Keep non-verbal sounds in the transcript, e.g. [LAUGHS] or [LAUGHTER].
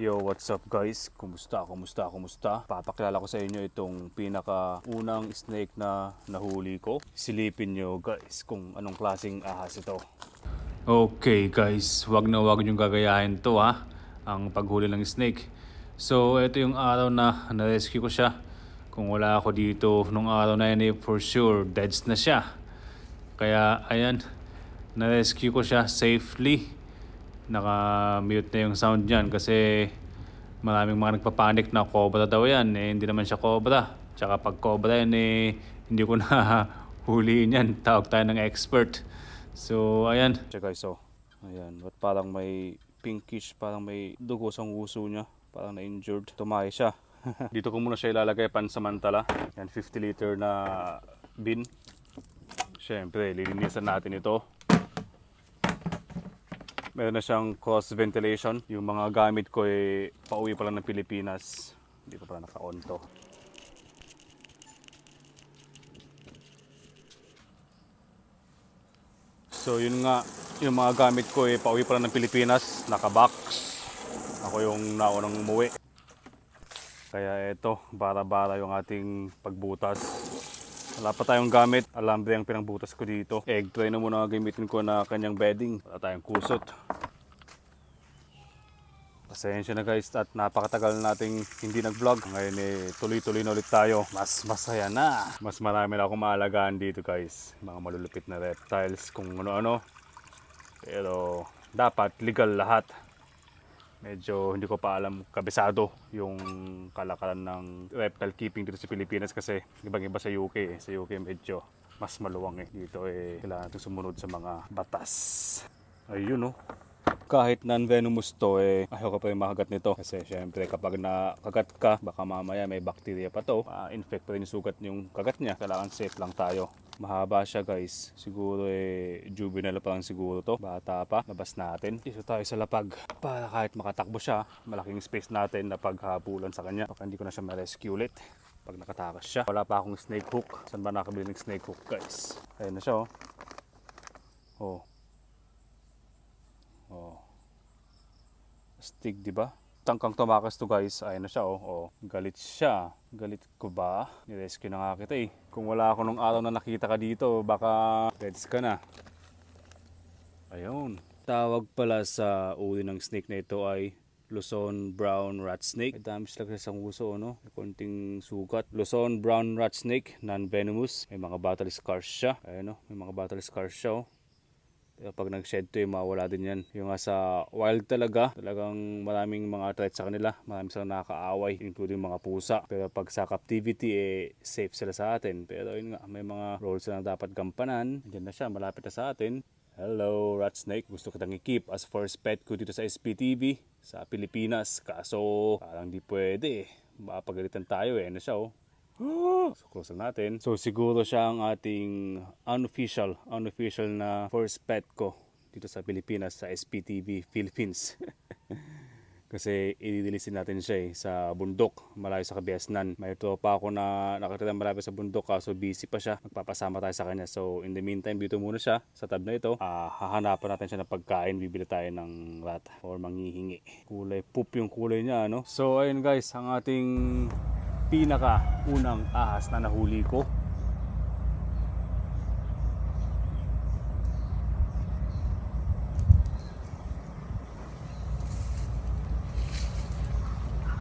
Yo, what's up guys? Kumusta? Kumusta? Kumusta? Papakilala ko sa inyo itong pinaka unang snake na nahuli ko. Silipin nyo guys kung anong klaseng ahas ito. Okay guys, wag na wag nyo gagayahin to ha, ang paghuli ng snake. So ito yung araw na na-rescue ko siya. Kung wala ako dito nung araw na yun eh, for sure, deads na siya. Kaya ayan, na-rescue ko siya safely naka-mute na yung sound niyan kasi maraming mga nagpapanik na cobra daw yan. Eh, hindi naman siya cobra. Tsaka pag cobra yan, eh, hindi ko [LAUGHS] na huliin yan. Tawag tayo ng expert. So, ayan. Check guys, so. Ayan. Ba't parang may pinkish, parang may dugo sa nguso niya. Parang na-injured. Tumahay siya. [LAUGHS] Dito ko muna siya ilalagay pansamantala. Yan, 50 liter na bin. Siyempre, lilinisan natin ito meron na siyang cross ventilation. Yung mga gamit ko eh, pauwi pa lang ng Pilipinas. Hindi pa pala naka-on to. So yun nga, yung mga gamit ko eh, pauwi pa lang ng Pilipinas, naka-box. Ako yung naunang umuwi. Kaya ito, bara-bara yung ating pagbutas. Wala pa tayong gamit. Alambre ang pinangbutas ko dito. Egg tray na muna gamitin ko na kanyang bedding. Wala tayong kusot. Pasensya na guys at napakatagal nating hindi nag-vlog. Ngayon eh tuloy-tuloy na ulit tayo. Mas masaya na. Mas marami na akong maalagaan dito guys. Mga malulupit na reptiles kung ano-ano. Pero dapat legal lahat. Medyo hindi ko pa alam kabisado yung kalakaran ng reptile keeping dito sa Pilipinas kasi ibang iba sa UK eh. Sa UK medyo mas maluwang eh. Dito eh kailangan natin sumunod sa mga batas. Ayun oh. Kahit non-venomous to eh ayaw pa rin makagat nito kasi syempre kapag nakagat ka baka mamaya may bacteria pa to ma-infect pa rin yung sugat yung kagat niya kailangan safe lang tayo mahaba siya guys. Siguro eh juvenile pa lang siguro to. Bata pa labas natin. Dito tayo sa lapag. Para kahit makatakbo siya malaking space natin na paghabulan sa kanya. Baka hindi ko na siya ma-rescue ulit pag nakatakas siya. Wala pa akong snake hook. Saan ba nakabili ng snake hook guys? Ayun na siya oh. Oh. Oh. Astig, di ba? Tangkang tumakas to guys. Ayun na siya oh. oh. Galit siya. Galit ko ba? Nirescue na nga kita eh. Kung wala ako nung araw na nakita ka dito, baka deads ka na. Ayun. Tawag pala sa uri ng snake na ito ay Luzon Brown Rat Snake. May sila kasi sa nguso, no? May konting sugat. Luzon Brown Rat Snake, non-venomous. May mga battle scars siya. Ayun, no? May mga battle scars siya, oh. Pero pag nag-shed to, eh, mawala din yan. Yung nga sa wild talaga, talagang maraming mga threats sa kanila. Marami silang nakakaaway, including mga pusa. Pero pag sa captivity, eh, safe sila sa atin. Pero yun nga, may mga roles na dapat gampanan. Diyan na siya, malapit na sa atin. Hello, Rat Snake. Gusto kitang i-keep as first pet ko dito sa SPTV sa Pilipinas. Kaso, parang di pwede eh. Mapagalitan tayo eh. Ano siya oh. So, close natin. So, siguro siya ang ating unofficial, unofficial na first pet ko dito sa Pilipinas, sa SPTV Philippines. [LAUGHS] Kasi ididilisin natin siya eh, sa bundok, malayo sa Kabiasnan. May tropa ako na nakatira marami sa bundok kaso busy pa siya. Magpapasama tayo sa kanya. So in the meantime, dito muna siya sa tab na ito. Ah, hahanapan natin siya ng pagkain. Bibili tayo ng rat or manghihingi. Kulay poop yung kulay niya, ano? So ayun guys, ang ating pinaka unang ahas na nahuli ko